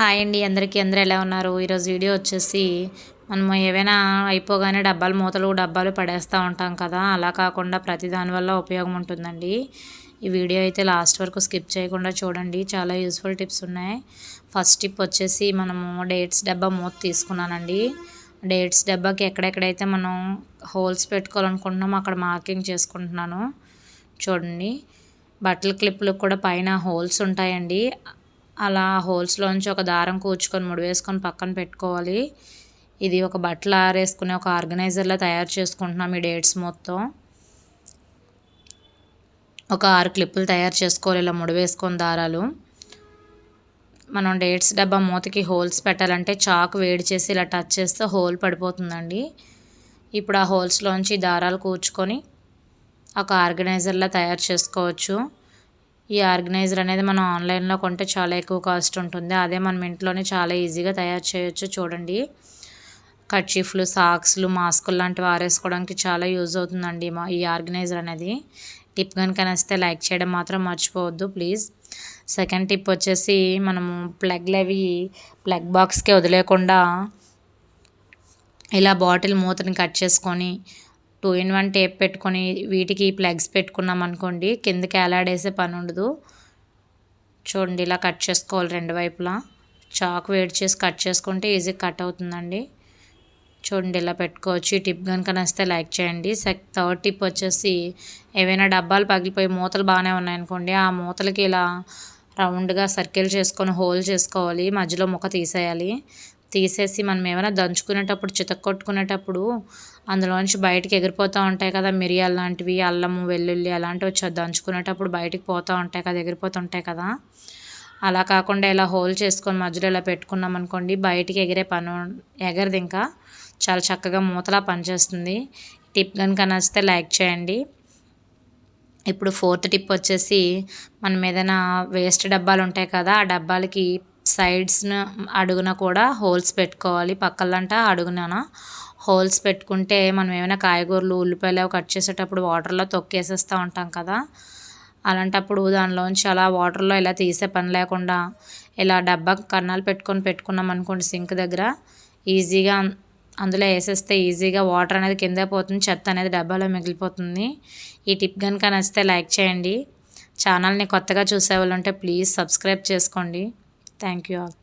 Hi అండి అందరికీ అందరూ ఎలా ఉన్నారు? ఈరోజు వీడియో వచ్చేసి మనము ఏవైనా అయిపోగానే డబ్బాలు మూతలు డబ్బాలు పడేస్తూ ఉంటాం కదా అలా కాకుండా ప్రతి దానివల్ల ఉపయోగం ఉంటుందండి. ఈ వీడియో అయితే లాస్ట్ వరకు స్కిప్ చేయకుండా చూడండి చాలా యూస్ఫుల్ టిప్స్ ఉన్నాయి. ఫస్ట్ టిప్ వచ్చేసి మనము డేట్స్ డబ్బా మూత తీసుకున్నానండి. డేట్స్ డబ్బాకి ఎక్కడెక్కడైతే మనం హోల్స్ పెట్టుకోవాలనుకుంటున్నామో అక్కడ మార్కింగ్ చేసుకుంటున్నాను. చూడండి బట్టల క్లిప్లకు కూడా పైన హోల్స్ ఉంటాయండి. అలా హోల్స్లోంచి ఒక దారం కూర్చుకొని ముడి వేసుకొని పక్కన పెట్టుకోవాలి. ఇది ఒక బట్టలు ఆరేసుకునే ఒక ఆర్గనైజర్లో తయారు చేసుకుంటున్నాం ఈ డేట్స్ మొత్తం. ఒక ఆరు క్లిప్పులు తయారు చేసుకోవాలి ఇలా ముడివేసుకొని దారాలు. మనం డేట్స్ డబ్బా మూతకి హోల్స్ పెట్టాలంటే చాకు వేడి చేసి ఇలా టచ్ చేస్తే హోల్ పడిపోతుందండి. ఇప్పుడు ఆ హోల్స్లోంచి దారాలు కూర్చుకొని ఒక ఆర్గనైజర్లా తయారు చేసుకోవచ్చు. ఈ ఆర్గనైజర్ అనేది మనం ఆన్లైన్లో కొంటే చాలా ఎక్కువ కాస్ట్ ఉంటుంది. అదే మనం ఇంట్లోనే చాలా ఈజీగా తయారు చేయొచ్చు చూడండి. కర్చీఫ్లు సాక్స్లు మాస్కులు లాంటివి ఆరేసుకోవడానికి చాలా యూజ్ అవుతుందండి మా ఈ ఆర్గనైజర్ అనేది. టిప్ కనుక నచ్చితే లైక్ చేయడం మాత్రం మర్చిపోవద్దు ప్లీజ్. సెకండ్ టిప్ వచ్చేసి మనము ప్లగ్లు అవి ప్లగ్ బాక్స్కి వదిలేకుండా ఇలా బాటిల్ మూతని కట్ చేసుకొని టూ ఇన్ వన్ టేప్ పెట్టుకొని వీటికి ప్లగ్స్ పెట్టుకున్నాం అనుకోండి కిందకి ఎలాడేసే పని ఉండదు. చూడండి ఇలా కట్ చేసుకోవాలి రెండు వైపులా. చాక్ వేడి చేసి కట్ చేసుకుంటే ఈజీ కట్ అవుతుందండి. చూడండి ఇలా పెట్టుకోవచ్చు. ఈ టిప్ కనుక నచ్చితే లైక్ చేయండి. సెక్ థర్డ్ టిప్ వచ్చేసి ఏవైనా డబ్బాలు పగిలిపోయి మూతలు బాగానే ఉన్నాయనుకోండి ఆ మూతలకి ఇలా రౌండ్గా సర్కిల్ చేసుకొని హోల్ చేసుకోవాలి. మధ్యలో ముక్క తీసేయాలి. తీసేసి మనం ఏమైనా దంచుకునేటప్పుడు చితక్కొట్టుకునేటప్పుడు అందులోంచి బయటికి ఎగిరిపోతూ ఉంటాయి కదా మిరియాలు లాంటివి అల్లము వెల్లుల్లి అలాంటివి వచ్చి దంచుకునేటప్పుడు బయటికి పోతూ ఉంటాయి కదా ఎగిరిపోతుంటాయి కదా. అలా కాకుండా ఇలా హోల్ చేసుకొని మధ్యలో ఇలా పెట్టుకున్నాం అనుకోండి బయటికి ఎగిరే పని ఎగరదు ఇంకా. చాలా చక్కగా మూతలా పనిచేస్తుంది. టిప్ కనుక నచ్చితే లైక్ చేయండి. ఇప్పుడు ఫోర్త్ టిప్ వచ్చేసి మనం ఏదైనా వేస్ట్ డబ్బాలు ఉంటాయి కదా ఆ డబ్బాలకి సైడ్స్ను అడుగున కూడా హోల్స్ పెట్టుకోవాలి. పక్కలంట అడుగునా హోల్స్ పెట్టుకుంటే మనం ఏమైనా కాయగూరలు ఉల్లిపాయలు కట్ చేసేటప్పుడు వాటర్లో తొక్కేసేస్తూ ఉంటాం కదా. అలాంటప్పుడు దానిలోంచి అలా వాటర్లో ఇలా తీసే పని లేకుండా ఇలా డబ్బా కన్నాలు పెట్టుకొని పెట్టుకున్నాం అనుకోండి సింక్ దగ్గర ఈజీగా అందులో వేసేస్తే ఈజీగా వాటర్ అనేది కింద పోతుంది చెత్త అనేది డబ్బాలో మిగిలిపోతుంది. ఈ టిప్ కనుక నచ్చితే లైక్ చేయండి. ఛానల్ని కొత్తగా చూసే వాళ్ళు ఉంటే ప్లీజ్ సబ్స్క్రైబ్ చేసుకోండి. Thank you all.